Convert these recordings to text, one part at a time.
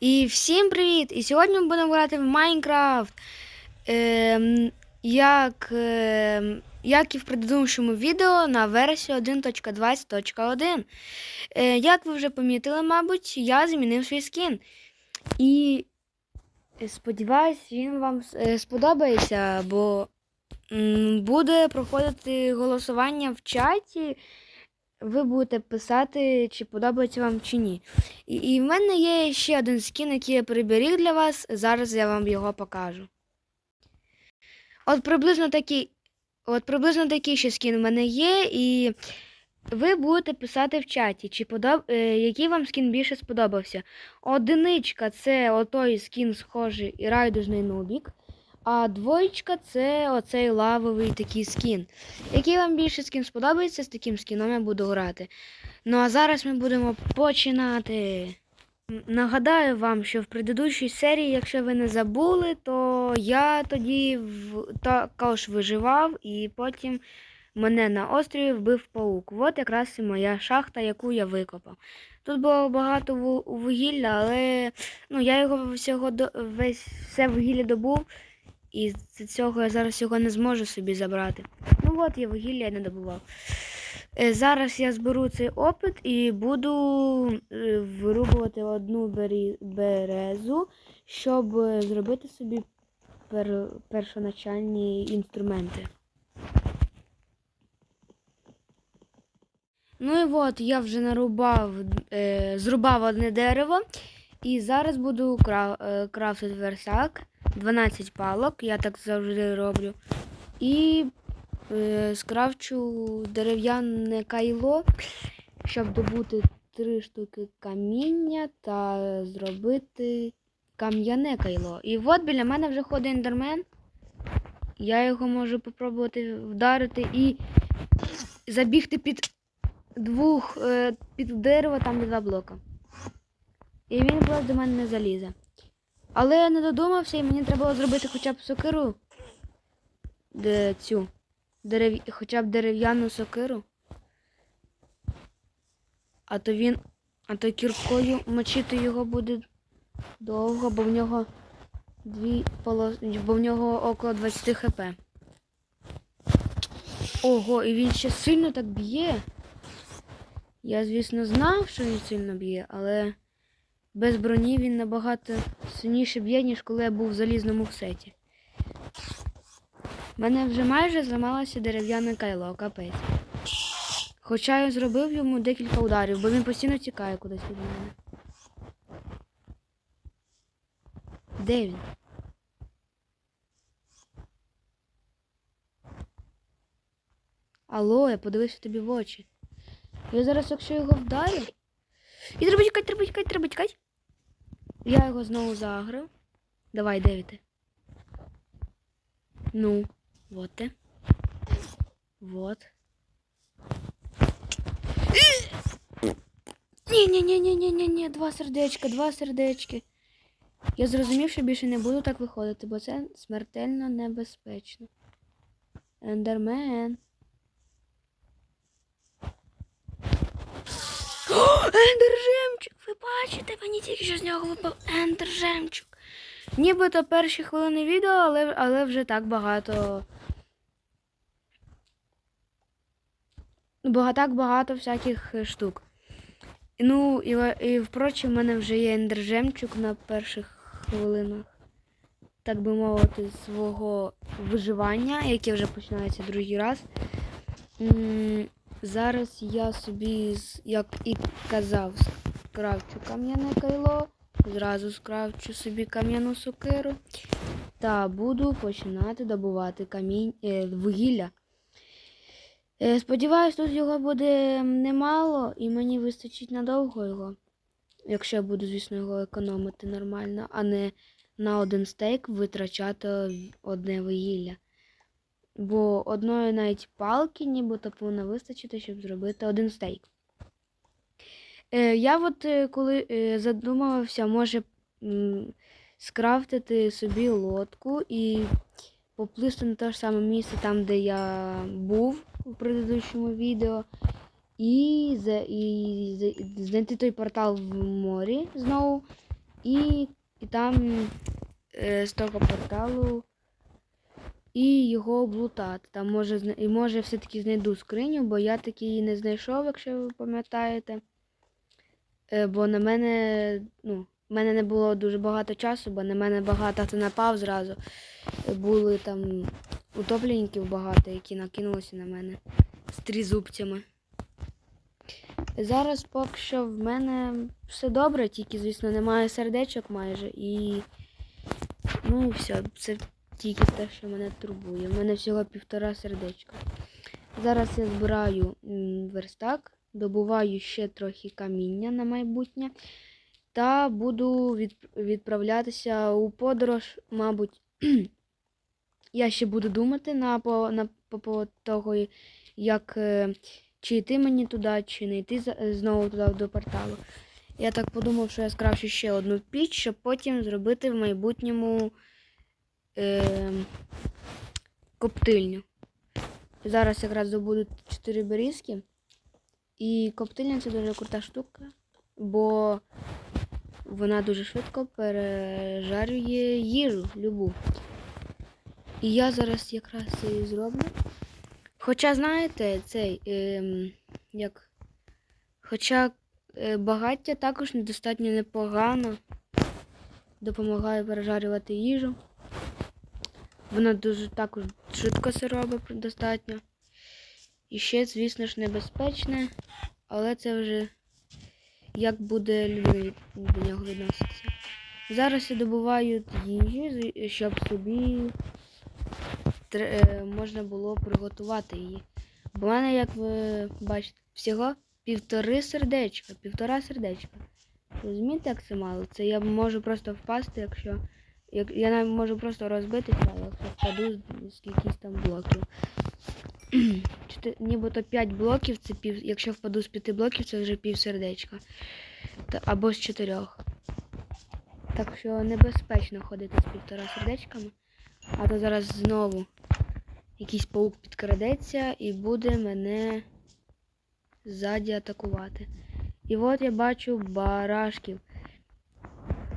І всім привіт! І сьогодні ми будемо грати в Майнкрафт. Ем, як, ем, як і в предыдущому відео на версію 1.20.1. Е, як ви вже помітили, мабуть, я змінив свій скін. І е, сподіваюсь, він вам е, сподобається, бо буде проходити голосування в чаті. Ви будете писати, чи подобається вам чи ні. І, і в мене є ще один скін, який я приберіг для вас. Зараз я вам його покажу. От приблизно такий, от приблизно такий ще скін в мене є, і ви будете писати в чаті, чи подоб... е, який вам скін більше сподобався. Одиничка це отой скін схожий і райдужний нубік. А двоєчка це оцей лавовий такий скін. Який вам більше скін сподобається, з таким скіном я буду грати. Ну а зараз ми будемо починати. Нагадаю вам, що в предыдущій серії, якщо ви не забули, то я тоді в... також виживав і потім мене на острові вбив паук. От якраз і моя шахта, яку я викопав. Тут було багато вугілля, але ну, я його всього до... весь все вугілля добув, і з цього я зараз його не зможу собі забрати. Ну от я вугілля я не добував. Е, Зараз я зберу цей опит і буду е, вирубувати одну березу, щоб е, зробити собі пер... першоначальні інструменти. Ну і от я вже нарубав, е, зрубав одне дерево. І зараз буду е, крафтити версак. 12 палок, я так завжди роблю. І е, скрафчу дерев'яне кайло, щоб добути три штуки каміння та зробити кам'яне кайло. І от біля мене вже ходить ендермен. Я його можу попробувати вдарити і забігти під двох е, під дерево, там два блока. І він просто до мене не залізе. Але я не додумався, і мені треба було зробити хоча б сокиру. Де цю. Дерев... Хоча б дерев'яну сокиру. А то він. А то кіркою мочити його буде довго, бо в нього дві полос... бо в нього около 20 хп. Ого, і він ще сильно так б'є. Я, звісно, знав, що він сильно б'є, але без броні він набагато сильніше б'є, ніж коли я був в залізному сеті. У мене вже майже зламалося дерев'яне кайло, капець. Хоча я зробив йому декілька ударів, бо він постійно тікає кудись від мене. Де він? Алло, я подивився тобі в очі. Я зараз, якщо його вдарю. І треба тікати, треба тікати, треба тікати. Я його знову загрив. Давай, де? Ну, вот ти. Вот. Ні, ні, ні, ні, ні, ні, ні, два сердечка, два сердечки. Я зрозумів, що більше не буду так виходити, бо це смертельно небезпечно. Ендермен. О, ендержемчук! Ви бачите, мені тільки що з нього випав ендержемчук. Нібито перші хвилини відео, але, але вже так багато. Бага, так багато всяких е, штук. Ну, і, і впрочем, в мене вже є ендержемчук на перших хвилинах, так би мовити, свого виживання, яке вже починається другий раз. Зараз я собі, як і казав, скрафчу кам'яне кайло, зразу скрафчу собі кам'яну сокиру та буду починати добувати камінь, е, вугілля. Е, сподіваюсь, тут його буде немало і мені вистачить надовго його, якщо я буду, звісно, його економити нормально, а не на один стейк витрачати одне вугілля. Бо одної навіть палки нібито повинно вистачити, щоб зробити один стейк. Е, я от е, коли е, задумувався, може скрафтити собі лодку і поплисти на те ж саме місце, там, де я був у предыдущому відео, і, і за- знайти той портал в морі знову, І, і там е, з того порталу і його облутати. Там може, і може все-таки знайду скриню, бо я таки її не знайшов, якщо ви пам'ятаєте. Е, бо на мене, ну, в мене не було дуже багато часу, бо на мене багато хто напав зразу. Були там утопленників багато, які накинулися на мене з трізубцями. Зараз поки що в мене все добре, тільки, звісно, немає сердечок майже і. Ну все, це тільки те, що мене турбує. У мене всього півтора сердечка. Зараз я збираю верстак, добуваю ще трохи каміння на майбутнє та буду від, відправлятися у подорож, мабуть. Я ще буду думати на, по, на, по того, як е, чи йти мені туди, чи не йти знову туди до порталу. Я так подумав, що я скрафчу ще одну піч, щоб потім зробити в майбутньому е, коптильню. Зараз якраз добудуть 4 берізки. І коптильня це дуже крута штука, бо вона дуже швидко пережарює їжу любу. І я зараз якраз і зроблю. Хоча, знаєте, цей, ем, як. Хоча е, багаття також недостатньо непогано допомагає пережарювати їжу. Воно дуже також швидко це робить достатньо. І ще, звісно ж, небезпечне, але це вже як буде людина до нього відноситися. Зараз я добуваю їжу, щоб собі е, можна було приготувати її. Бо в мене, як ви бачите, всього півтори сердечка, півтора сердечка. Розумієте, як це мало? Це я можу просто впасти, якщо. Як, я навіть можу просто розбитися, якщо впаду з якихось там блоків. Чотир- Нібито 5 блоків, це пів. Якщо впаду з 5 блоків, це вже пів сердечка. Та, або з 4. Так що небезпечно ходити з півтора сердечками. А то зараз знову якийсь паук підкрадеться і буде мене ззаді атакувати. І от я бачу барашків.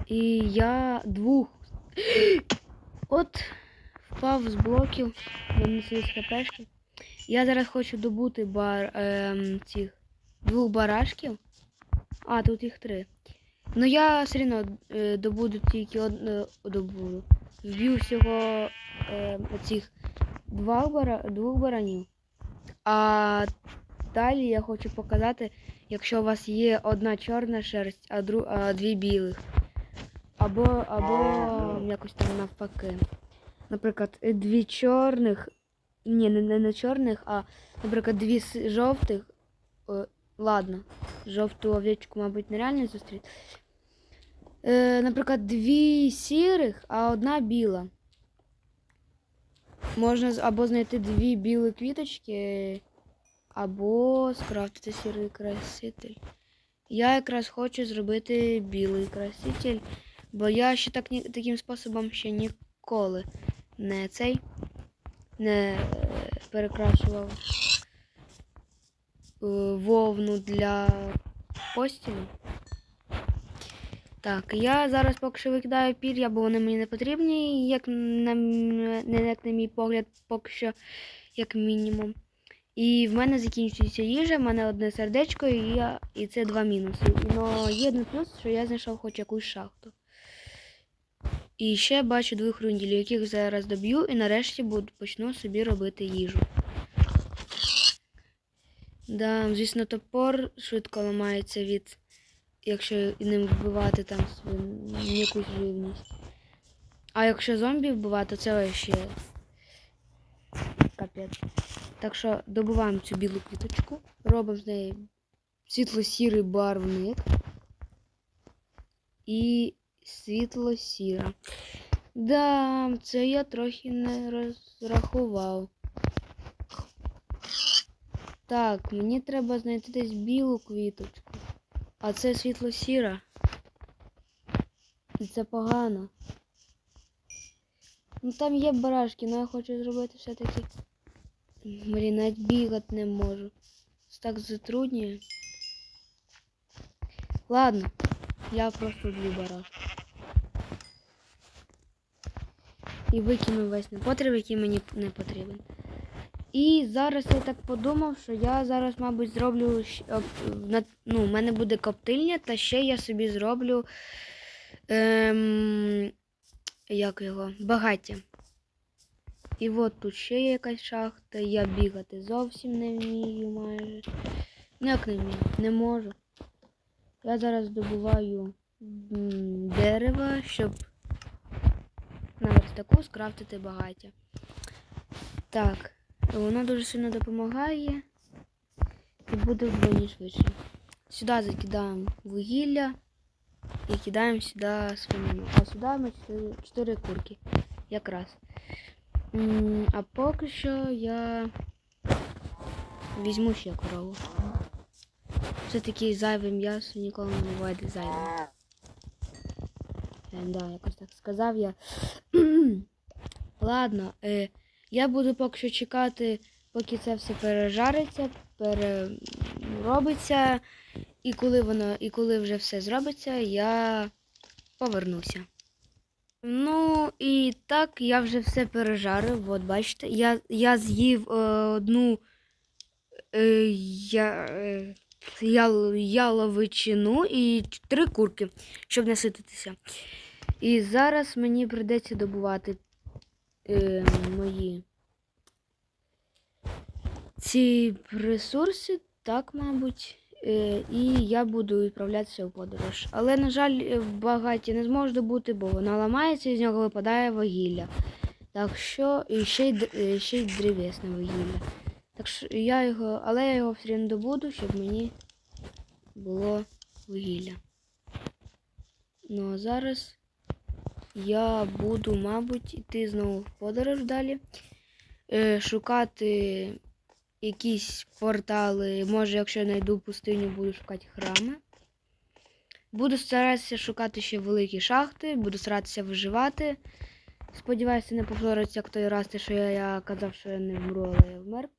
І я двох. От впав з блоків, вони свої хпшки. Я зараз хочу добути бар, ем, цих двох барашків. А, тут їх три. Ну я все одно е, добуду тільки одну добуду. Вб'ю всього е, оцих два бара, двох баранів. А далі я хочу показати, якщо у вас є одна чорна шерсть, а, дру, а дві білих. Або, або якось там навпаки. Наприклад, е, дві чорних. Ні, не, не, не чорних, а, наприклад, дві жовтих. О, ладно, жовту овечку, мабуть, нереально зустріти. Е, наприклад, дві сірих, а одна біла. Можна або знайти дві білі квіточки, або скрафтити сірий краситель. Я якраз хочу зробити білий краситель, бо я ще так, таким способом ще ніколи не цей не е, перекрашував е, вовну для постілі. Так, я зараз поки що викидаю пір'я, бо вони мені не потрібні, як на, не як на мій погляд, поки що, як мінімум. І в мене закінчується їжа, в мене одне сердечко, і, я, і це два мінуси. Но є один плюс, що я знайшов хоч якусь шахту. І ще бачу двох рунділів, яких зараз доб'ю, і нарешті буду, почну собі робити їжу. Да, звісно, топор швидко ламається від, якщо ним вбивати там якусь живність. А якщо зомбі вбивати, це ще капець. Так що добуваємо цю білу квіточку, робимо з неї світло-сірий барвник і світло-сіра. Да, це я трохи не розрахував. Так, мені треба знайти десь білу квіточку. А це світло-сіра. І це погано. Ну там є барашки, але я хочу зробити все-таки. Блін, навіть бігати не можу. Це так затруднює. Ладно. Я просто злю барах. І викину весь непотріб, який мені не потрібен. І зараз я так подумав, що я зараз, мабуть, зроблю. Ну, в мене буде коптильня, та ще я собі зроблю. Ем, як його? Багаття. І от тут ще є якась шахта. Я бігати зовсім не вмію майже. Ну як не вмію? Не можу. Я зараз добуваю дерева, щоб на верстаку скрафтити багаття. Так, воно дуже сильно допомагає і буде вдвойні швидше. Сюди закидаємо вугілля і кидаємо сюди свинину. А сюди ми 4, 4 курки. Якраз. А поки що я візьму ще корову. Все-таки зайве м'ясо ніколи не буває зайвим. Е, да, якось так сказав я. Ладно, е, я буду поки що чекати, поки це все пережариться, переробиться. І коли воно, і коли вже все зробиться, я повернуся. Ну і так, я вже все пережарив. От бачите, я, я з'їв е, одну е, я, е, ял, яловичину і три курки, щоб насититися. І зараз мені прийдеться добувати е, мої ці ресурси, так, мабуть. Е, і я буду відправлятися у подорож. Але, на жаль, е, в багаті не зможу добути, бо вона ламається і з нього випадає вугілля. Так що і ще й, е, ще й древесне вугілля. Так що я його, але я його все рівно добуду, щоб мені було вугілля. Ну а зараз я буду, мабуть, йти знову в подорож далі. Е, шукати якісь портали. Може, якщо знайду пустиню, буду шукати храми. Буду старатися шукати ще великі шахти, буду старатися виживати. Сподіваюся, не повториться як той раз, що я, я казав, що я не вмру, але я вмер.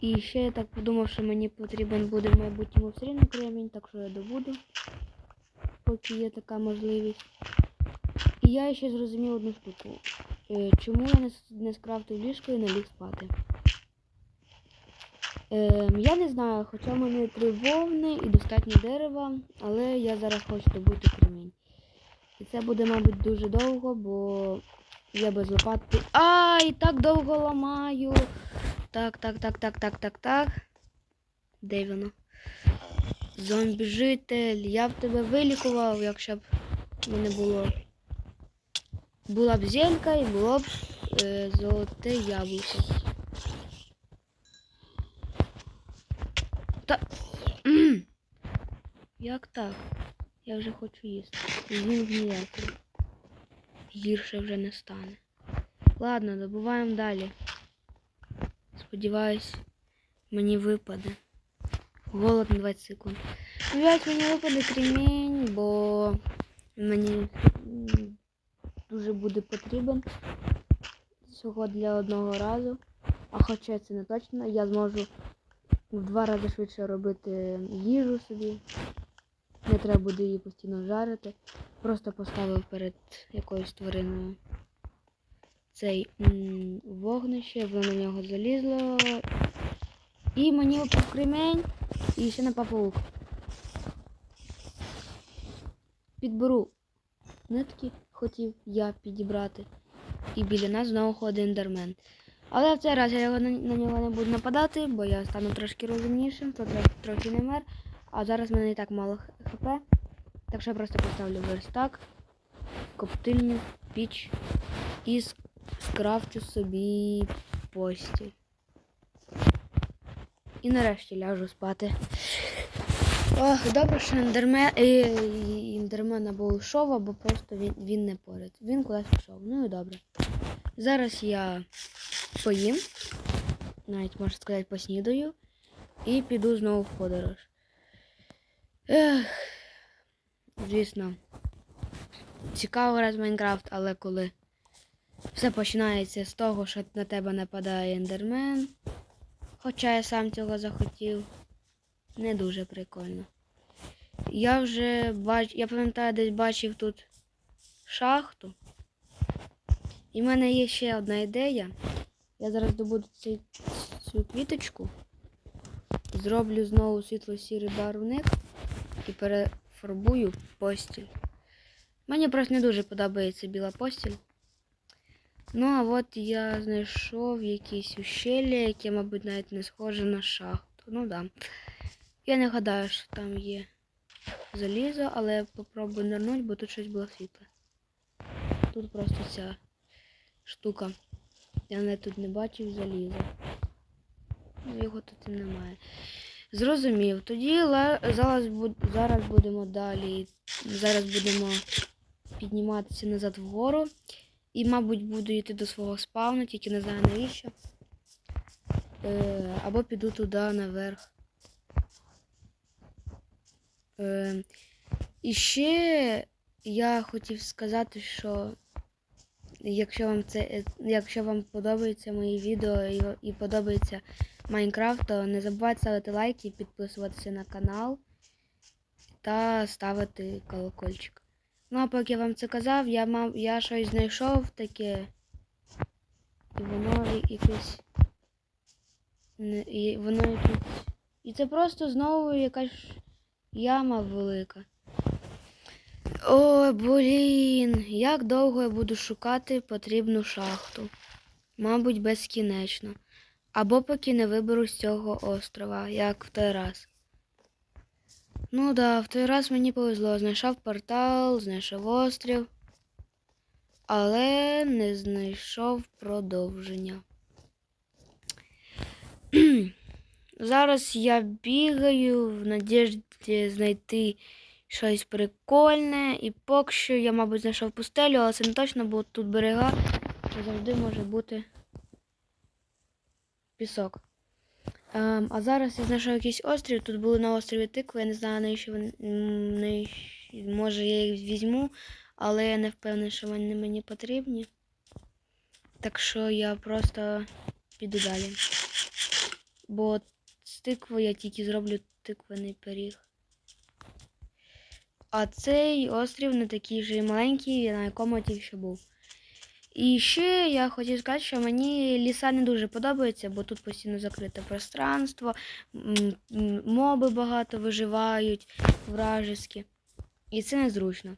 І ще я так подумав, що мені потрібен буде в майбутньому все рівно кремінь, так що я добуду, поки є така можливість. І я ще зрозумів одну штуку. Е, Чому я не, скрафтив ліжко і не ліг спати? Ем, я не знаю, хоча в мене три вовни і достатньо дерева, але я зараз хочу добути кремінь. І це буде, мабуть, дуже довго, бо я без лопати. Ай, так довго ламаю. Так, так, так, так, так, так, так. Де воно? Зомбі-житель, я б тебе вилікував, якщо б мене було. Була б зелька і було б е, золоте яблуко. Та. Як так? Я вже хочу їсти. Він ніякий. Гірше вже не стане. Ладно, добуваємо далі. Сподіваюсь, мені випаде. Голод на 20 секунд. Сподіваюсь, мені випаде кремінь, бо мені дуже буде потрібен всього для одного разу. А хоча це не точно, я зможу в два рази швидше робити їжу собі. Не треба буде її постійно жарити. Просто поставив перед якоюсь твариною цей вогнище, воно на нього залізло. І мені випав кремень і ще напав паук. Підберу нитки, хотів я підібрати. І біля нас знову ходить ендермен. Але в цей раз я його на, на нього не буду нападати, бо я стану трошки розумнішим, то трохи, трохи не мер. А зараз в мене і так мало хп. Так що я просто поставлю верстак, коптильню, піч і с- скрафчу собі постіль. І нарешті ляжу спати. Ох, добре, що е, ендермен або йшов, або просто він, він не поряд. Він кудись пішов. Ну і добре. Зараз я поїм, навіть можна сказати, поснідаю, і піду знову в подорож. Ех, звісно, цікаво раз Майнкрафт, але коли все починається з того, що на тебе нападає ендермен, хоча я сам цього захотів, не дуже прикольно. я вже бач... я пам'ятаю, десь бачив тут шахту. І в мене є ще одна ідея. Я зараз добуду цей, цю квіточку, зроблю знову світло-сірий барвник і перефарбую постіль. Мені просто не дуже подобається біла постіль. Ну, а от я знайшов якісь ущелля, яке, мабуть, навіть не схоже на шахту. Ну да. Я не гадаю, що там є залізо, але я попробую нирнуть, бо тут щось було світле. Тут просто ця штука. Я навіть тут не бачив заліза. Ну, Його тут і немає. Зрозумів. Тоді зараз, зараз будемо далі. Зараз будемо підніматися назад вгору. І, мабуть, буду йти до свого спавну, тільки не знаю навіщо. Е, або піду туди наверх. Е, і ще я хотів сказати, що якщо вам це, е, якщо вам подобається мої відео і, і подобається Майнкрафт, то не забувайте ставити лайки, підписуватися на канал та ставити колокольчик. Ну, а поки я вам це казав, я мав, я щось знайшов таке. І воно якесь. І воно якесь. І це просто знову якась яма велика. Ой, блін, як довго я буду шукати потрібну шахту? Мабуть, безкінечно. Або поки не виберу з цього острова, як в той раз. Ну да, в той раз мені повезло. Знайшов портал, знайшов острів, але не знайшов продовження. Зараз я бігаю в надіжді знайти щось прикольне. І поки що я, мабуть, знайшов пустелю, але це не точно, бо тут берега завжди може бути пісок. Ем, а зараз я знайшов якийсь острів. Тут були на острові тикви. Я не знаю, навіщо вони. Може я їх візьму, але я не впевнений, що вони мені потрібні. Так що я просто піду далі. Бо з тиквою я тільки зроблю тиквений пиріг. А цей острів не такий вже маленький, на якому тільки що був. І ще я хотів сказати, що мені ліса не дуже подобаються, бо тут постійно закрите пространство, моби багато виживають вражеські. І це незручно.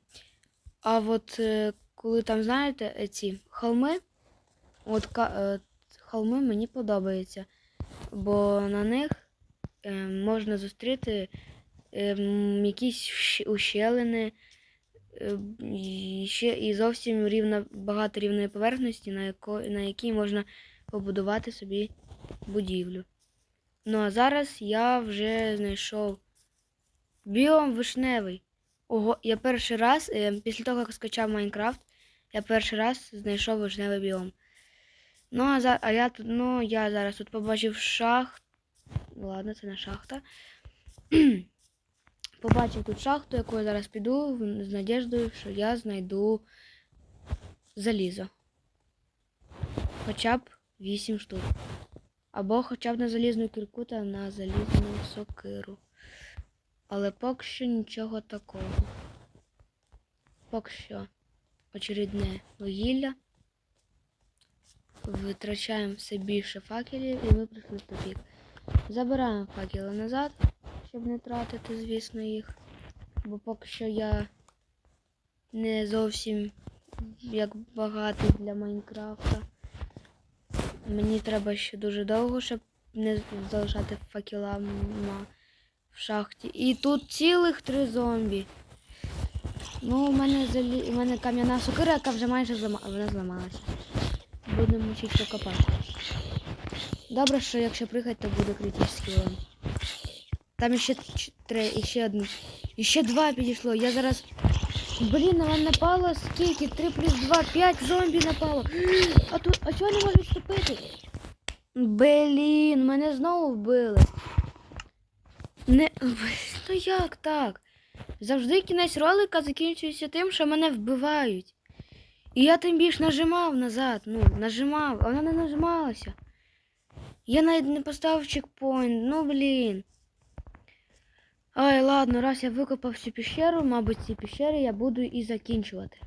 А от е, коли там, знаєте, ці холми, от е, холми мені подобаються, бо на них е, можна зустріти е, якісь ущелини, і ще і зовсім рівна, багато рівної поверхності, на, яко, на якій можна побудувати собі будівлю. Ну а зараз я вже знайшов біом вишневий. Ого, я перший раз, е, після того, як скачав Майнкрафт, я перший раз знайшов вишневий біом. Ну, а, за, а я ну, я зараз тут побачив шахт. Ладно, це не шахта. побачив тут шахту, яку я зараз піду з надіждою, що я знайду залізо. Хоча б 8 штук. Або хоча б на залізну кірку та на залізну сокиру. Але поки що нічого такого. Поки що очередне вугілля. Витрачаємо все більше факелів і ми прийшли в тупік. Забираємо факели назад, щоб не тратити, звісно, їх. Бо поки що я не зовсім як багатий для Майнкрафта. Мені треба ще дуже довго, щоб не залишати факела в шахті. І тут цілих три зомбі. Ну, у мене залі... у мене кам'яна сокира, яка вже майже злама... вона зламалася. Будемо чуть покопати. Добре, що якщо пригати, то буде критичний урон. Там ще три, і ще один. І ще два підійшло. Я зараз. Блін, на мене напало скільки? 3 плюс 2, 5 зомбі напало. А тут. А чого не можу відступити? Блін, мене знову вбили. Не. Ну як так? Завжди кінець ролика закінчується тим, що мене вбивають. І я тим більш нажимав назад. Ну, нажимав, а вона не нажималася. Я навіть не поставив чекпоінт. Ну блін. Ой, ладно, раз я викопав всю піщеру, мабуть, ці піщери я буду і закінчувати.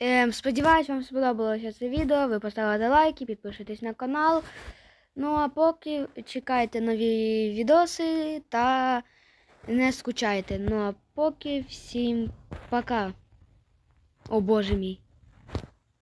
Ем, сподіваюсь, вам сподобалося це відео. Ви поставите лайки, підпишитесь на канал. Ну а поки чекайте нові відоси та не скучайте. Ну а поки всім пока. О боже мій.